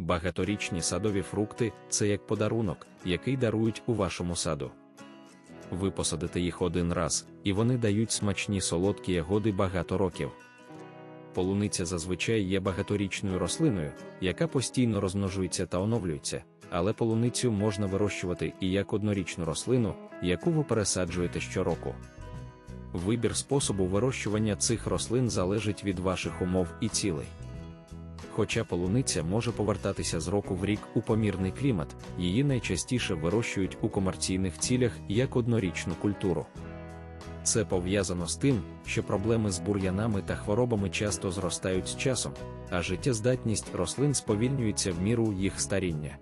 Багаторічні садові фрукти це як подарунок, який дарують у вашому саду. Ви посадите їх один раз, і вони дають смачні солодкі ягоди багато років. Полуниця зазвичай є багаторічною рослиною, яка постійно розмножується та оновлюється, але полуницю можна вирощувати і як однорічну рослину, яку ви пересаджуєте щороку. Вибір способу вирощування цих рослин залежить від ваших умов і цілей. Хоча полуниця може повертатися з року в рік у помірний клімат, її найчастіше вирощують у комерційних цілях як однорічну культуру. Це пов'язано з тим, що проблеми з бур'янами та хворобами часто зростають з часом, а життєздатність рослин сповільнюється в міру їх старіння.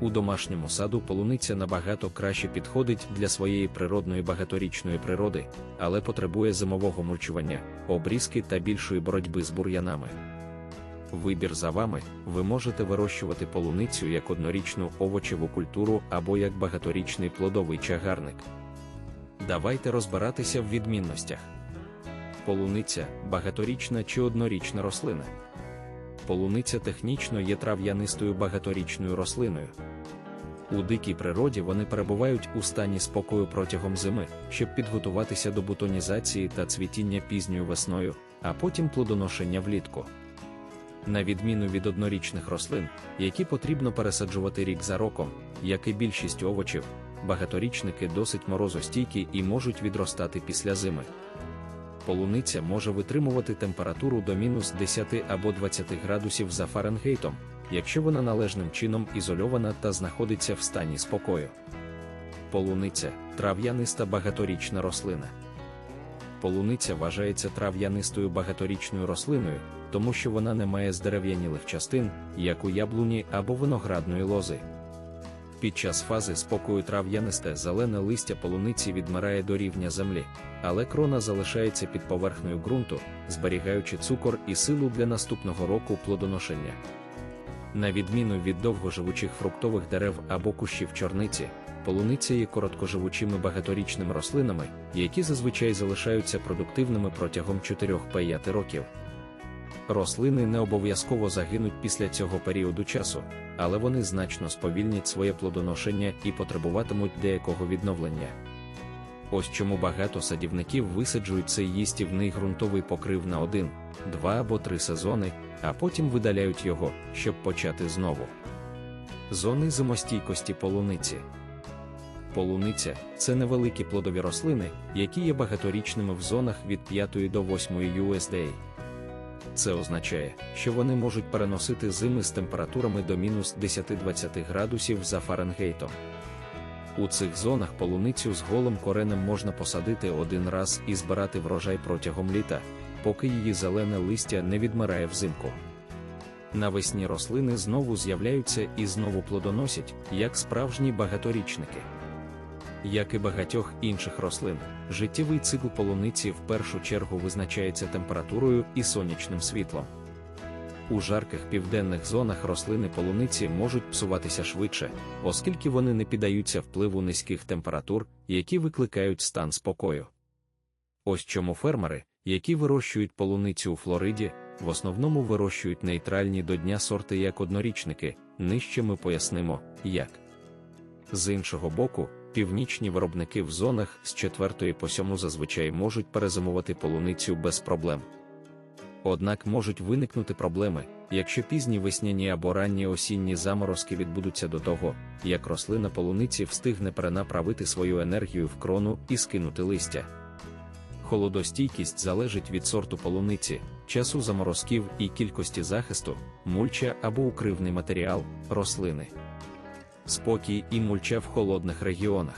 У домашньому саду полуниця набагато краще підходить для своєї природної багаторічної природи, але потребує зимового мульчування, обрізки та більшої боротьби з бур'янами. Вибір за вами, ви можете вирощувати полуницю як однорічну овочеву культуру або як багаторічний плодовий чагарник. Давайте розбиратися в відмінностях. Полуниця багаторічна чи однорічна рослина. Полуниця технічно є трав'янистою багаторічною рослиною. У дикій природі вони перебувають у стані спокою протягом зими, щоб підготуватися до бутонізації та цвітіння пізньою весною, а потім плодоношення влітку. На відміну від однорічних рослин, які потрібно пересаджувати рік за роком, як і більшість овочів, багаторічники досить морозостійкі і можуть відростати після зими. Полуниця може витримувати температуру до мінус 10 або 20 градусів за Фаренгейтом, якщо вона належним чином ізольована та знаходиться в стані спокою. Полуниця трав'яниста багаторічна рослина. Полуниця вважається трав'янистою багаторічною рослиною, тому що вона не має здерев'янілих частин, як у яблуні або виноградної лози. Під час фази спокою трав'янисте зелене листя полуниці відмирає до рівня землі, але крона залишається під поверхнею ґрунту, зберігаючи цукор і силу для наступного року плодоношення. На відміну від довгоживучих фруктових дерев або кущів чорниці, полуниця є короткоживучими багаторічними рослинами, які зазвичай залишаються продуктивними протягом 4-5 років. Рослини не обов'язково загинуть після цього періоду часу, але вони значно сповільнять своє плодоношення і потребуватимуть деякого відновлення. Ось чому багато садівників висаджують цей їстівний ґрунтовий покрив на один, два або три сезони, а потім видаляють його, щоб почати знову. Зони зимостійкості полуниці. Полуниця це невеликі плодові рослини, які є багаторічними в зонах від 5 до 8 USDA. Це означає, що вони можуть переносити зими з температурами до мінус 10-20 градусів за Фаренгейтом. У цих зонах полуницю з голим коренем можна посадити один раз і збирати врожай протягом літа, поки її зелене листя не відмирає взимку. Навесні рослини знову з'являються і знову плодоносять, як справжні багаторічники. Як і багатьох інших рослин, життєвий цикл полуниці в першу чергу визначається температурою і сонячним світлом. У жарких південних зонах рослини полуниці можуть псуватися швидше, оскільки вони не піддаються впливу низьких температур, які викликають стан спокою. Ось чому фермери, які вирощують полуницю у Флориді, в основному вирощують нейтральні до дня сорти як однорічники, нижче ми пояснимо, як. З іншого боку, північні виробники в зонах з 4 по 7 зазвичай можуть перезимувати полуницю без проблем. Однак можуть виникнути проблеми, якщо пізні весняні або ранні осінні заморозки відбудуться до того, як рослина полуниці встигне перенаправити свою енергію в крону і скинути листя. Холодостійкість залежить від сорту полуниці, часу заморозків і кількості захисту, мульча або укривний матеріал, рослини. Спокій і мульча в холодних регіонах.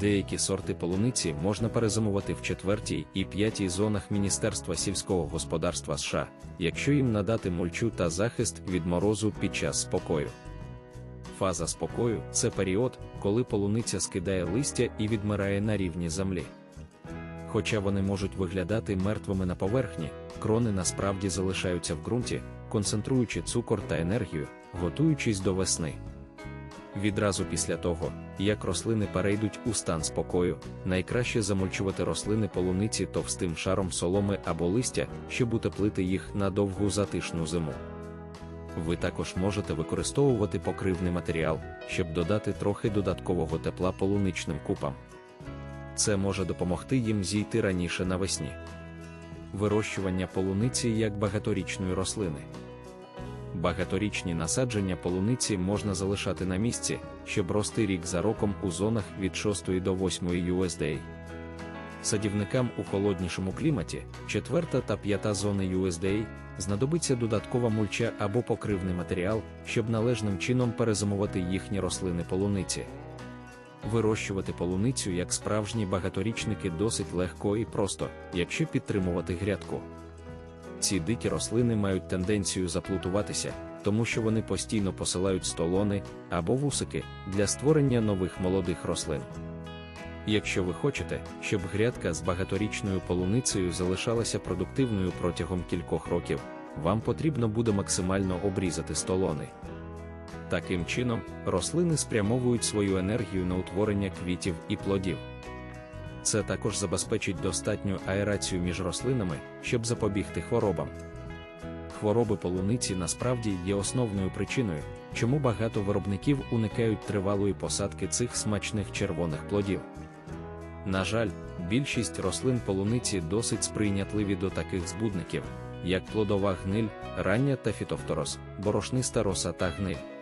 Деякі сорти полуниці можна перезимувати в четвертій і п'ятій зонах Міністерства сільського господарства США, якщо їм надати мульчу та захист від морозу під час спокою. Фаза спокою це період, коли полуниця скидає листя і відмирає на рівні землі. Хоча вони можуть виглядати мертвими на поверхні, крони насправді залишаються в ґрунті, концентруючи цукор та енергію, готуючись до весни. Відразу після того, як рослини перейдуть у стан спокою, найкраще замульчувати рослини полуниці товстим шаром соломи або листя, щоб утеплити їх на довгу затишну зиму. Ви також можете використовувати покривний матеріал, щоб додати трохи додаткового тепла полуничним купам. Це може допомогти їм зійти раніше навесні. Вирощування полуниці як багаторічної рослини. Багаторічні насадження полуниці можна залишати на місці, щоб рости рік за роком у зонах від 6 до 8 USDA. Садівникам у холоднішому кліматі, 4 та 5 зони USDA, знадобиться додаткова мульча або покривний матеріал, щоб належним чином перезимувати їхні рослини полуниці. Вирощувати полуницю як справжні багаторічники досить легко і просто, якщо підтримувати грядку. Ці дикі рослини мають тенденцію заплутуватися, тому що вони постійно посилають столони або вусики для створення нових молодих рослин. Якщо ви хочете, щоб грядка з багаторічною полуницею залишалася продуктивною протягом кількох років, вам потрібно буде максимально обрізати столони. Таким чином, рослини спрямовують свою енергію на утворення квітів і плодів. Це також забезпечить достатню аерацію між рослинами, щоб запобігти хворобам. Хвороби полуниці насправді є основною причиною, чому багато виробників уникають тривалої посадки цих смачних червоних плодів. На жаль, більшість рослин полуниці досить сприйнятливі до таких збудників, як плодова гниль, рання та фітофторос, борошниста роса та гниль.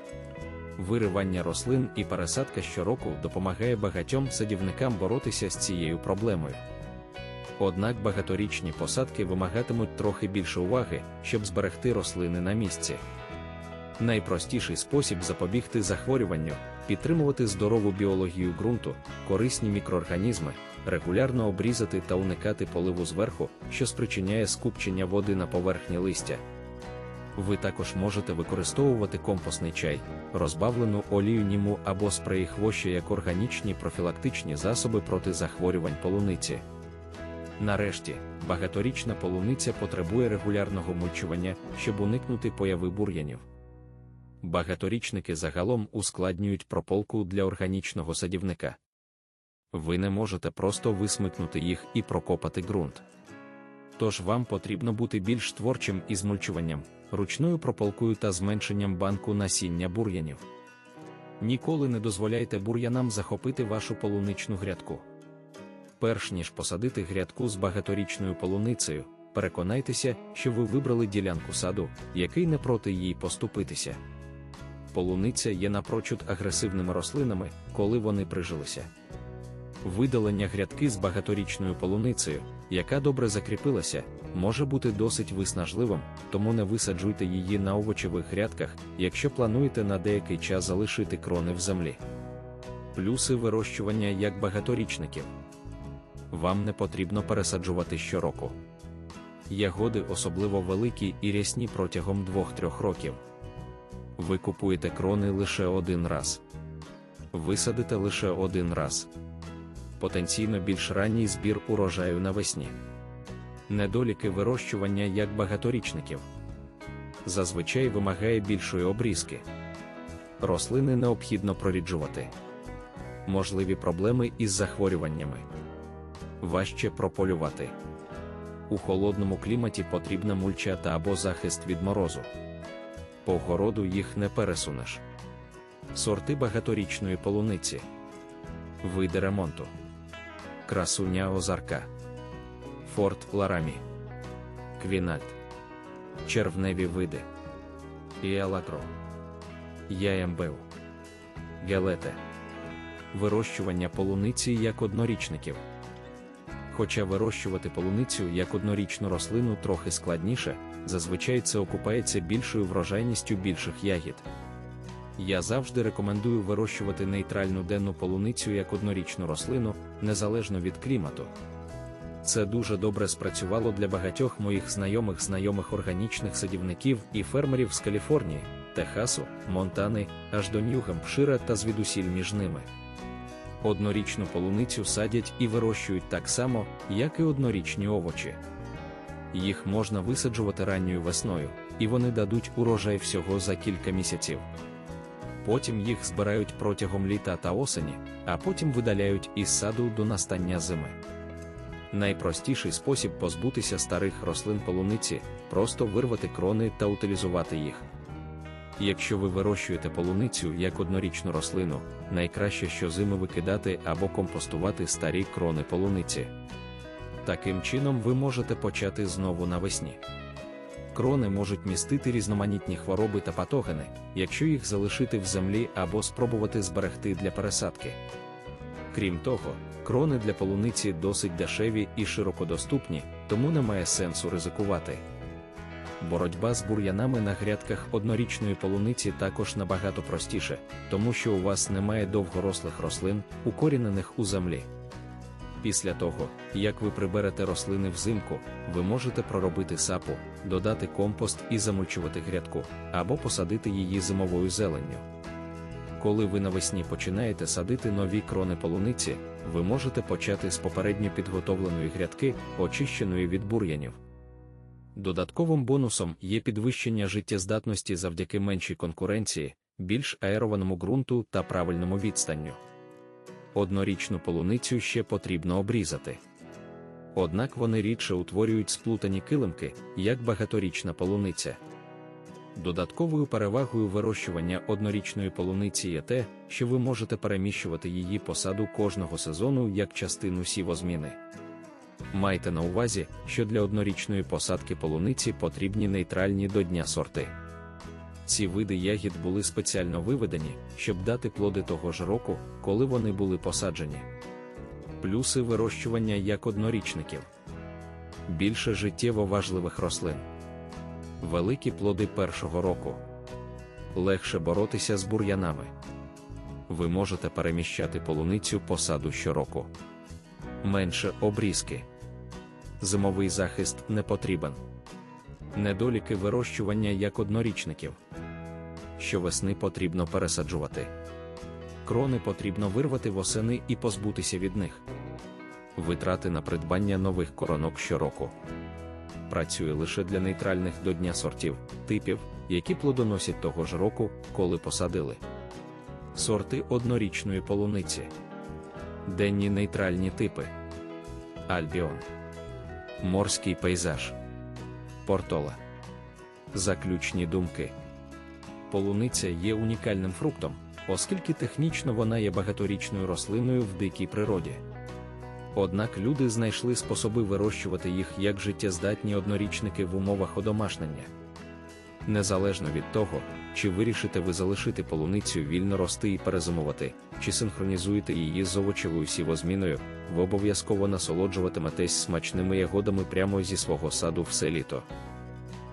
Виривання рослин і пересадка щороку допомагає багатьом садівникам боротися з цією проблемою. Однак багаторічні посадки вимагатимуть трохи більше уваги, щоб зберегти рослини на місці. Найпростіший спосіб запобігти захворюванню підтримувати здорову біологію ґрунту, корисні мікроорганізми, регулярно обрізати та уникати поливу зверху, що спричиняє скупчення води на поверхні листя. Ви також можете використовувати компостний чай, розбавлену олію німу або спреї хвоща як органічні профілактичні засоби проти захворювань полуниці. Нарешті, багаторічна полуниця потребує регулярного мульчування, щоб уникнути появи бур'янів. Багаторічники загалом ускладнюють прополку для органічного садівника. Ви не можете просто висмикнути їх і прокопати ґрунт. Тож вам потрібно бути більш творчим із мульчуванням, ручною прополкою та зменшенням банку насіння бур'янів. Ніколи не дозволяйте бур'янам захопити вашу полуничну грядку. Перш ніж посадити грядку з багаторічною полуницею, переконайтеся, що ви вибрали ділянку саду, який не проти їй поступитися. Полуниця є напрочуд агресивними рослинами, коли вони прижилися. Видалення грядки з багаторічною полуницею, яка добре закріпилася, може бути досить виснажливим, тому не висаджуйте її на овочевих грядках, якщо плануєте на деякий час залишити крони в землі. Плюси вирощування як багаторічників. Вам не потрібно пересаджувати щороку. Ягоди особливо великі і рясні протягом 2-3 років. Ви купуєте крони лише один раз. Висадите лише один раз. Потенційно більш ранній збір урожаю навесні. Недоліки вирощування як багаторічників. Зазвичай вимагає більшої обрізки. Рослини необхідно проріджувати. Можливі проблеми із захворюваннями. Важче прополювати. У холодному кліматі потрібна мульча та або захист від морозу. По городу їх не пересунеш. Сорти багаторічної полуниці. Види ремонту. Красуня озарка. Форт Ларамі. Квінальт. Червневі види. Іелагро. Яємбеу. Гелете. Вирощування полуниці як однорічників. Хоча вирощувати полуницю як однорічну рослину трохи складніше, зазвичай це окупається більшою врожайністю більших ягід. Я завжди рекомендую вирощувати нейтральну денну полуницю як однорічну рослину, незалежно від клімату. Це дуже добре спрацювало для багатьох моїх знайомих знайомих органічних садівників і фермерів з Каліфорнії, Техасу, Монтани, аж до Нью-Гемпшира та звідусіль між ними. Однорічну полуницю садять і вирощують так само, як і однорічні овочі. Їх можна висаджувати ранньою весною, і вони дадуть урожай всього за кілька місяців. Потім їх збирають протягом літа та осені, а потім видаляють із саду до настання зими. Найпростіший спосіб позбутися старих рослин полуниці просто вирвати крони та утилізувати їх. Якщо ви вирощуєте полуницю як однорічну рослину, найкраще щозими викидати або компостувати старі крони полуниці. Таким чином ви можете почати знову навесні. Крони можуть містити різноманітні хвороби та патогени, якщо їх залишити в землі або спробувати зберегти для пересадки. Крім того, крони для полуниці досить дешеві і широкодоступні, тому немає сенсу ризикувати. Боротьба з бур'янами на грядках однорічної полуниці також набагато простіше, тому що у вас немає довгорослих рослин, укорінених у землі. Після того, як ви приберете рослини взимку, ви можете проробити сапу, додати компост і замульчувати грядку, або посадити її зимовою зеленню. Коли ви навесні починаєте садити нові крони полуниці, ви можете почати з попередньо підготовленої грядки, очищеної від бур'янів. Додатковим бонусом є підвищення життєздатності завдяки меншій конкуренції, більш аерованому ґрунту та правильному відстанню. Однорічну полуницю ще потрібно обрізати. Однак вони рідше утворюють сплутані килимки, як багаторічна полуниця. Додатковою перевагою вирощування однорічної полуниці є те, що ви можете переміщувати її посаду кожного сезону як частину сівозміни. Майте на увазі, що для однорічної посадки полуниці потрібні нейтральні до дня сорти. Ці види ягід були спеціально виведені, щоб дати плоди того ж року, коли вони були посаджені. Плюси вирощування як однорічників більше життєво важливих рослин, великі плоди першого року, легше боротися з бур'янами. Ви можете переміщати полуницю посаду щороку, менше обрізки. Зимовий захист не потрібен. Недоліки вирощування як однорічників. Щовесни потрібно пересаджувати. Крони потрібно вирвати восени і позбутися від них. Витрати на придбання нових коронок щороку. Працює лише для нейтральних до дня сортів, типів, які плодоносять того ж року, коли посадили. Сорти однорічної полуниці. Денні нейтральні типи. Альбіон. Морський пейзаж. Портола. Заключні думки. Полуниця є унікальним фруктом, оскільки технічно вона є багаторічною рослиною в дикій природі. Однак люди знайшли способи вирощувати їх як життєздатні однорічники в умовах одомашнення. Незалежно від того, чи вирішите ви залишити полуницю вільно рости і перезимувати, чи синхронізуєте її з овочевою сівозміною, ви обов'язково насолоджуватиметесь смачними ягодами прямо зі свого саду все літо.